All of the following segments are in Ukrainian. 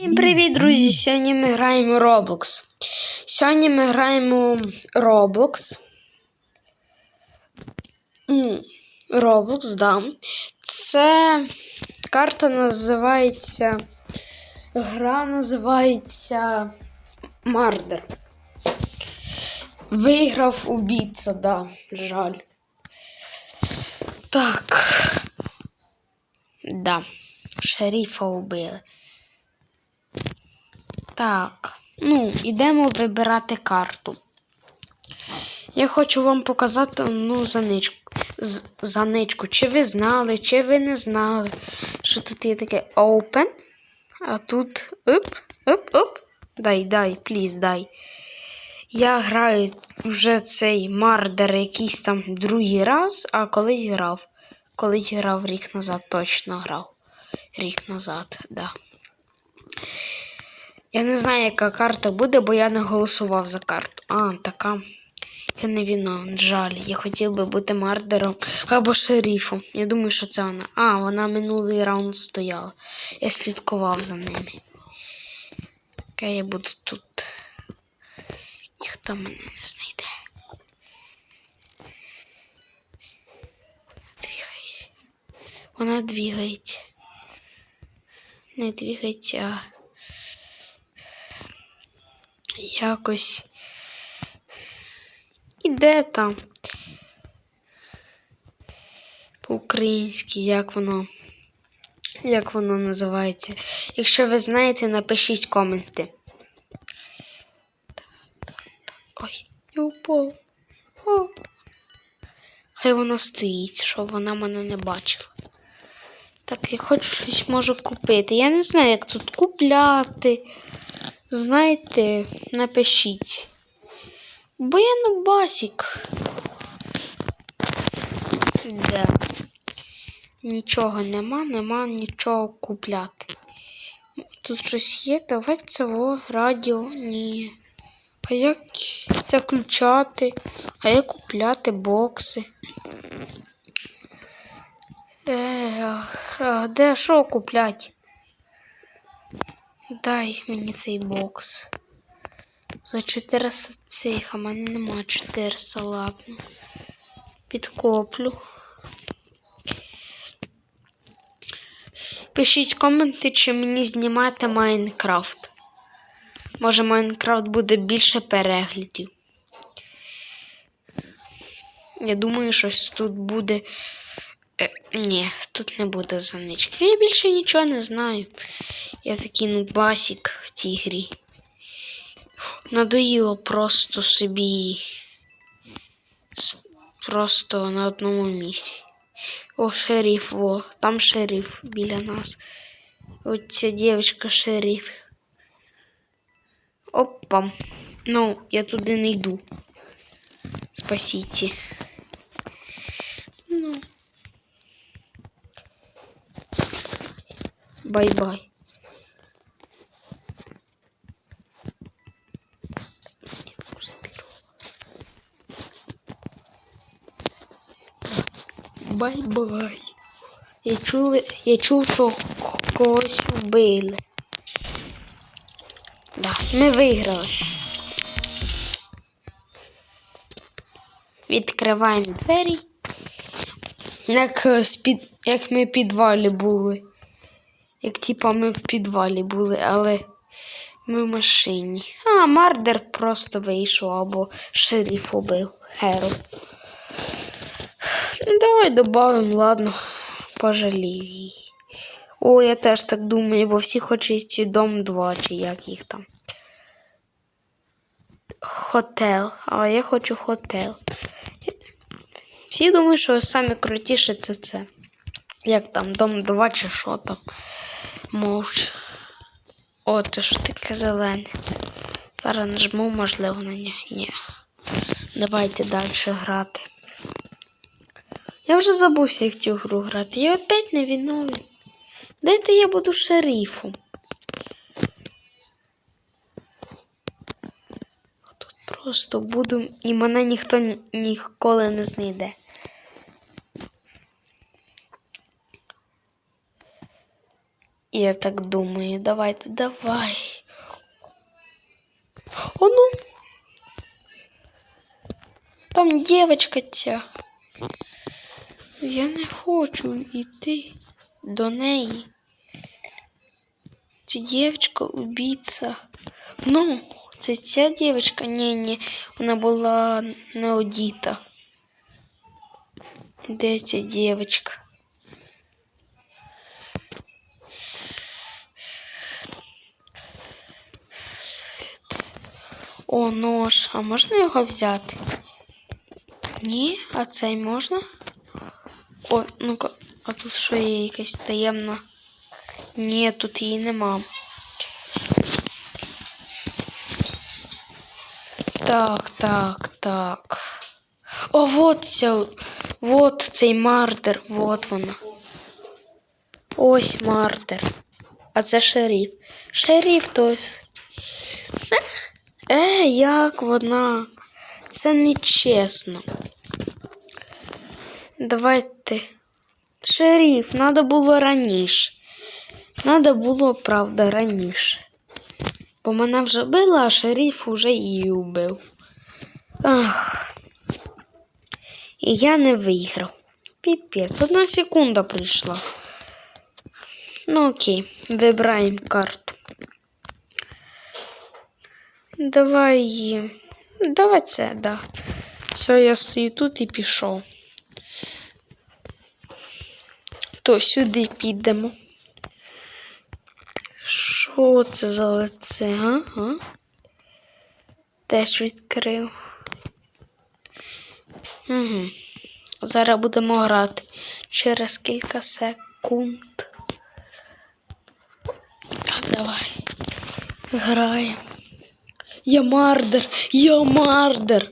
Всім привіт, друзі! Сьогодні ми граємо Roblox. Сьогодні ми граємо Roblox. Roblox, да. Це карта називається. Гра називається Мардер. Виграв убійця, да, жаль. Так. Да. Шерифа убили. Так, ну, йдемо вибирати карту. Я хочу вам показати ну, заничку. Заничку. Чи ви знали, чи ви не знали, що тут є таке open, а тут оп, оп, оп. Дай, дай, пліз, дай. Я граю вже цей мардер якийсь там другий раз, а колись грав. Колись грав рік назад, точно грав. Рік назад, да. Я не знаю, яка карта буде, бо я не голосував за карту. А, така. Я не виновен, жаль. Я хотів би бути мардером або шерифом. Я думаю, що це вона. А, вона минулий раунд стояла. Я слідкував за ними. Окей, я буду тут. Ніхто мене не знайде. Двігається. Вона двігається. Не двігається, якось іде там по-українськи, як воно, як воно називається. Якщо ви знаєте, напишіть коменти. Ой, я упав. О. Хай вона стоїть, щоб вона мене не бачила. Так, я хочу щось можу купити. Я не знаю, як тут купляти. Знаєте, напишіть. Бо я ну басік. Да. Нічого нема, нема нічого купляти. Тут щось є, давайте це радіо. Ні. А як це включати? А як купляти бокси? Ех, а де що купляти? Дай мені цей бокс. За 400 цих, а в мене нема 400, ладно. Підкоплю. Пишіть коменти, чи мені знімати Майнкрафт. Може Майнкрафт буде більше переглядів. Я думаю, щось тут буде. Е, ні, тут не буде занички. Я більше нічого не знаю. Я такий ну басік в цій грі. Надоїло просто собі. Просто на одному місці. О, шериф, о, там шериф біля нас. От ця дівчинка шериф. Опа. Ну, я туди не йду. Спасіть. Ну. Бай-бай. Бай-бай. Я чув, я чув, що когось вбили. Да, ми виграли. Відкриваємо двері. Як, е, з-під, як ми в підвалі були. Як типа ми в підвалі були, але ми в машині. А, мардер просто вийшов або шериф убив. Херу. Ну, давай добавим, ладно. Пожалію її. О, я теж так думаю, бо всі хочуть ці дом 2, чи як їх там. Хотел. А я хочу хотел. Всі думають, що саме крутіше це це. Як там, дом 2 чи що там. Мовч. О, це що таке зелене. Зараз нажму, можливо, на нього. Ні. Давайте далі грати. Я вже забувся як цю гру грати. Я опять не виновен. Дайте я буду шерифом. Тут просто буду і мене ніхто ніколи не знайде. Я так думаю, давайте, давай. О, ну. Там дівчинка ця. Я не хочу йти до неї. Ця дівчинка убійця. Ну, це ця дівчинка? Ні, ні, вона була не одіта. Де ця дівчинка? О, нож. А можна його взяти? Ні, а цей можна? О, ну-ка, а тут що є якась таємна? Ні, тут її нема. Так, так, так. О, вот ця, вот цей мардер, вот вона. Ось мардер. А це шериф. Шериф тось. Е, як вона? Це не чесно. Давайте. Шериф, треба було раніше. Надо було, правда, раніше. Бо мене вже била, а шериф уже її убив. Ах. І я не виграв. Піпець, одна секунда прийшла. Ну окей, вибираємо карту. Давай. Давай це, да. Все, я стою тут і пішов. То сюди підемо. Що це за лице, а? а? Теж відкрив. Угу. Зараз будемо грати через кілька секунд. Давай. Граємо. Я мардер! Я мардер!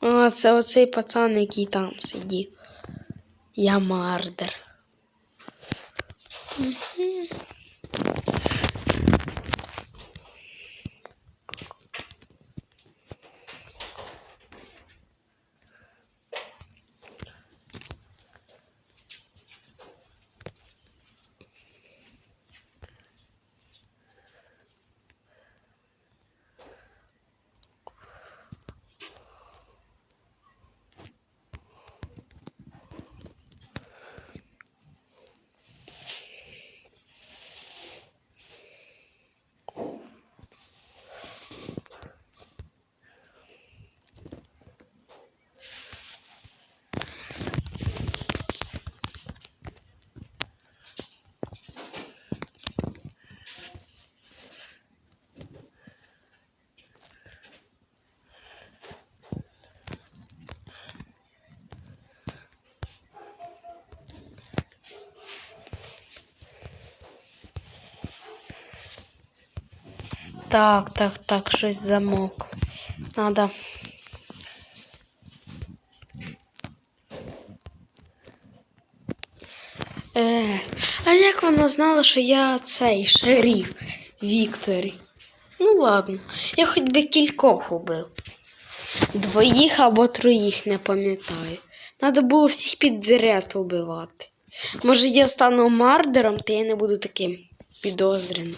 А, це оцей пацан, який там сидів. Я мардер. Так, так, так, щось замокло. Надо. Е, а як вона знала, що я цей шериф Вікторі? Ну ладно, я хоч би кількох убив. Двоїх або троїх не пам'ятаю. Надо було всіх підряд убивати. Може, я стану мардером, то я не буду таким підозрюваним.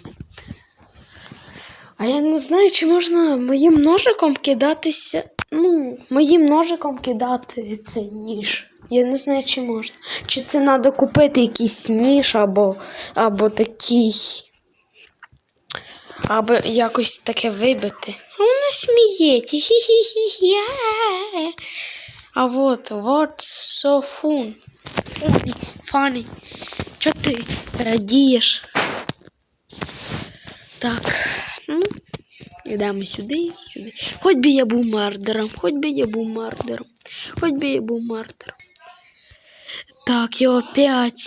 А я не знаю, чи можна моїм ножиком кидатися. Ну, моїм ножиком кидати цей ніж. Я не знаю, чи можна. Чи це треба купити якийсь ніж або, або такий. Або якось таке вибити. А вона сміється. А вот, вот, so fun. Funny, funny. Чого ти радієш? Так, йдемо сюди, сюди. Хоч би я був мардером, хоч би я був мардером, хоч би я був мардером. Так, я опять.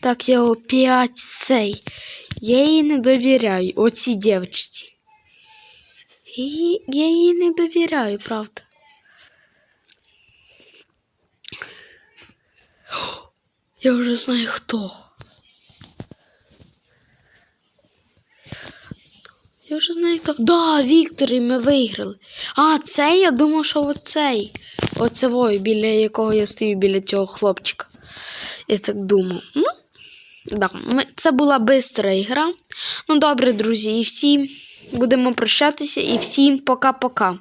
Так, я опять цей. Я їй не довіряю, оцій дівчинці. Її- Я їй не довіряю, правда. Я вже знаю хто. Я вже знаю хто. Да, Віктор, і ми виграли. А, цей, я думав, що оцей. Оцевой, біля якого я стою, біля цього хлопчика. Я так думав. Ну, да, ми, це була бистра ігра. Ну, добре, друзі, і всім будемо прощатися, і всім пока-пока.